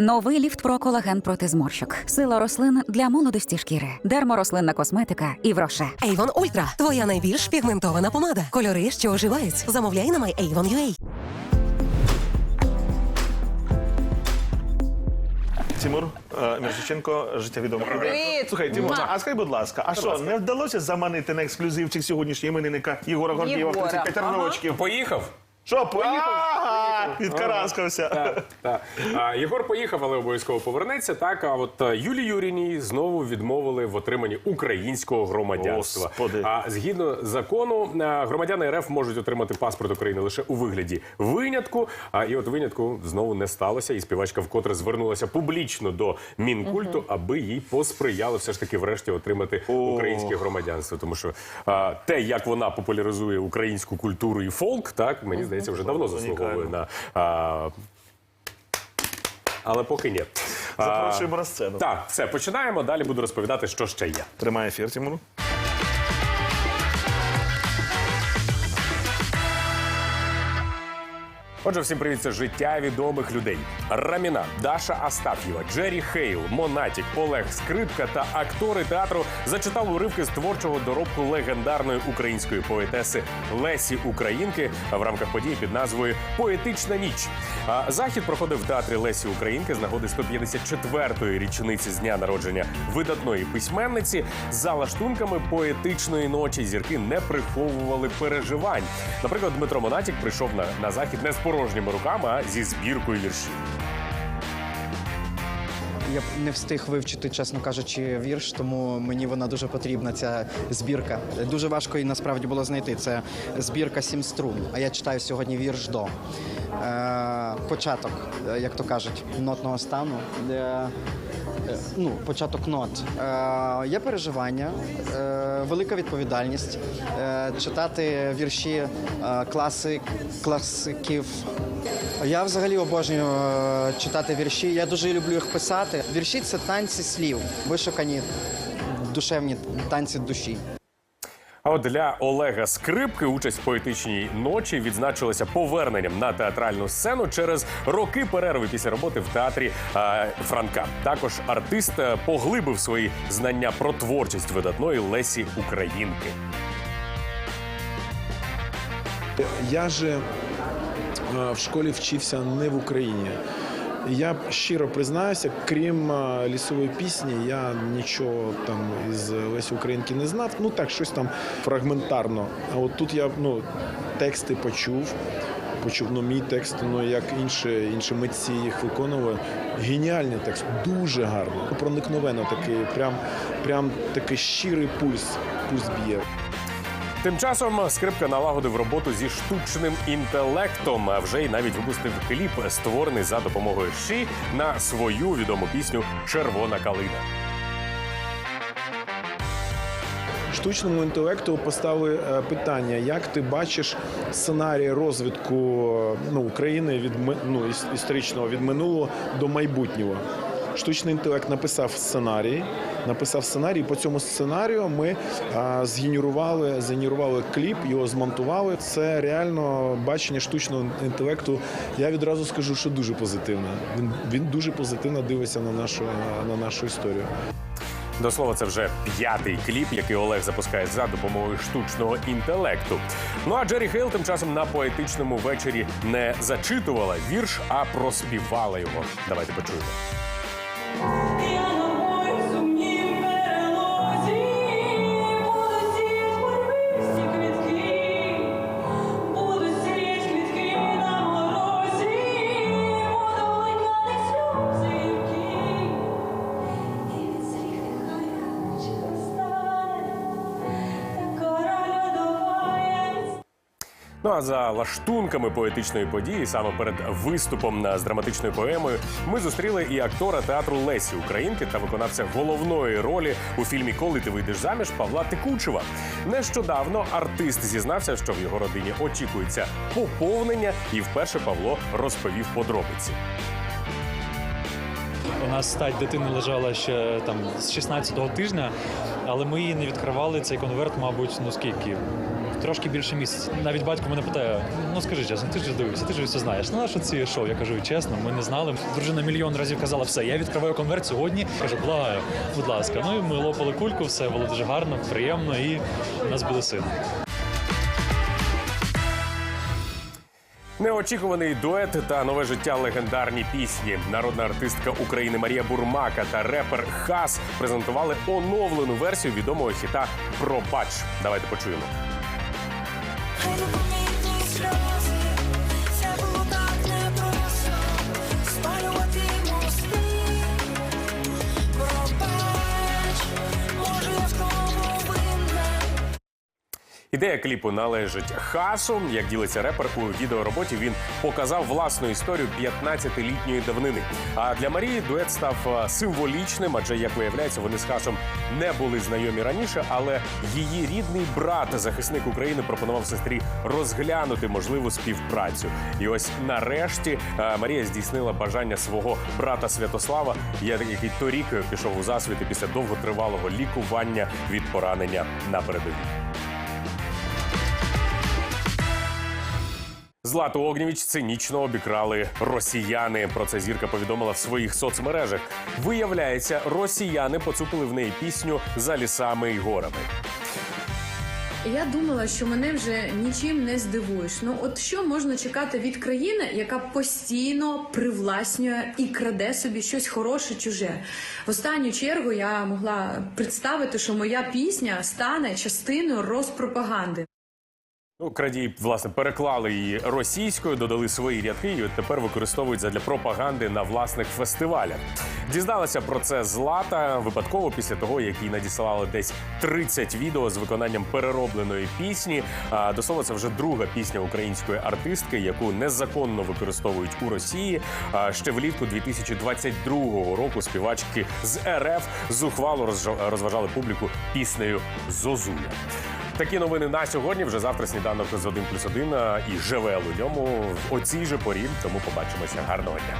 Новий ліфт про колаген проти зморщок. Сила рослин для молодості шкіри. Дерморослинна косметика і вроше. Avon Ultra – твоя найбільш пігментована помада. Кольори, що оживають. Замовляй на MyAvon.ua. Тимур е, Мірошниченко, життя відомих людей. Привіт! Слухай, Тимур, а скажи, будь ласка, а що, не вдалося заманити на ексклюзивчик сьогоднішнього іменинника Єгора Гордієва в Єгора, 35 ага. років? Поїхав. Що, ага, відкараскався. Так, так. А, Єгор поїхав, але обов'язково повернеться. Так, а от е, Юлі Юріній знову відмовили в отриманні українського громадянства. Господи. А згідно закону, е, громадяни РФ можуть отримати паспорт України лише у вигляді винятку. А і от винятку знову не сталося. І співачка вкотре звернулася публічно до мінкульту, аби їй посприяли все ж таки врешті отримати українське громадянство. Тому що а, те, як вона популяризує українську культуру і фолк, так мені здається, вже давно заслуговує на. А, але поки ні. Запрошуємо на сцену. Так, все, починаємо. Далі буду розповідати, що ще є. Тримає ефір, Тимур. Отже, всім привіт, це життя відомих людей. Раміна, Даша Астаф'єва, Джері Хейл, Монатік, Олег Скрипка та актори театру зачитали уривки з творчого доробку легендарної української поетеси Лесі Українки в рамках події під назвою Поетична ніч. Захід проходив в театрі Лесі Українки з нагоди 154-ї річниці з дня народження видатної письменниці. За лаштунками поетичної ночі зірки не приховували переживань. Наприклад, Дмитро Монатік прийшов на, на захід не з порожніми руками, а зі збіркою віршів. Я не встиг вивчити, чесно кажучи, вірш, тому мені вона дуже потрібна, ця збірка. Дуже важко її насправді було знайти. Це збірка сім струн. А я читаю сьогодні вірш до. Е, початок, е, як то кажуть, нотного стану. Е, ну, початок нот. Е, є переживання, е, велика відповідальність. Е, читати вірші е, класик, класиків. Я взагалі обожнюю е, читати вірші. Я дуже люблю їх писати. Вірші це танці слів, вишукані душевні танці душі. А от для Олега Скрипки участь в поетичній ночі відзначилася поверненням на театральну сцену через роки перерви після роботи в театрі е, Франка. Також артист е, поглибив свої знання про творчість видатної Лесі Українки. Я же е, в школі вчився не в Україні. Я щиро признаюся, крім лісової пісні, я нічого там із Лесі Українки не знав. Ну так, щось там фрагментарно. А от тут я ну, тексти почув. Почув ну, мій текст, ну як інші, інші митці їх виконували. Геніальний текст, дуже гарно. Проникновенно такий, прям, прям такий щирий пульс, пульс б'є. Тим часом скрипка налагодив роботу зі штучним інтелектом, а вже й навіть випустив кліп, створений за допомогою Ші на свою відому пісню Червона калина. Штучному інтелекту поставили е, питання, як ти бачиш сценарій розвитку е, ну, України від ну, історичного від минулого до майбутнього. Штучний інтелект написав сценарій. Написав сценарій. По цьому сценарію ми згенерували, згенерували кліп, його змонтували. Це реально бачення штучного інтелекту. Я відразу скажу, що дуже позитивне. Він, він дуже позитивно дивиться на нашу, на нашу історію. До слова, це вже п'ятий кліп, який Олег запускає за допомогою штучного інтелекту. Ну а Джері Хейл тим часом на поетичному вечорі не зачитувала вірш, а проспівала його. Давайте почуємо. Ну а за лаштунками поетичної події, саме перед виступом з драматичною поемою, ми зустріли і актора театру Лесі Українки та виконавця головної ролі у фільмі Коли ти вийдеш заміж Павла Тикучева. Нещодавно артист зізнався, що в його родині очікується поповнення, і вперше Павло розповів подробиці. У нас стать дитини лежала ще там з 16-го тижня, але ми її не відкривали цей конверт, мабуть, ну скільки? Трошки більше місяця. Навіть батько мене питає: ну скажи чесно, ти ж дивишся, ти ж все знаєш. Ну а що це шоу? Я кажу, чесно, ми не знали. Дружина мільйон разів казала, все, я відкриваю конверт сьогодні. Кажу, благаю, будь ласка. Ну і ми лопали кульку, все було дуже гарно, приємно, і у нас буде син. Неочікуваний дует та нове життя легендарні пісні. Народна артистка України Марія Бурмака та репер Хас презентували оновлену версію відомого хіта Пробач. Давайте почуємо. Hey, Ідея кліпу належить Хасу. Як ділиться репер у відеороботі, він показав власну історію 15-літньої давнини. А для Марії дует став е, символічним, адже як виявляється, вони з Хасом не були знайомі раніше, але її рідний брат, захисник України, пропонував сестрі розглянути можливу співпрацю. І ось нарешті е, Марія здійснила бажання свого брата Святослава, який торік пішов у засвіти після довготривалого лікування від поранення на передовій. Злату Огнєвіч цинічно обікрали росіяни. Про це зірка повідомила в своїх соцмережах. Виявляється, росіяни поцупили в неї пісню за лісами і горами. Я думала, що мене вже нічим не здивуєш. Ну от що можна чекати від країни, яка постійно привласнює і краде собі щось хороше, чуже. В останню чергу я могла представити, що моя пісня стане частиною розпропаганди. Ну, крадії, власне, переклали її російською, додали свої рядки і тепер використовують задля пропаганди на власних фестивалях. Дізналася про це Злата випадково після того, як їй надіслали десь 30 відео з виконанням переробленої пісні. А до слова, це вже друга пісня української артистки, яку незаконно використовують у Росії. А ще влітку 2022 року співачки з РФ зухвало розважали публіку піснею Зозуля. Такі новини на сьогодні. Вже завтра сніданок з 1 плюс 1 і ЖВЛ у в оцій же порі. Тому побачимося. Гарного дня.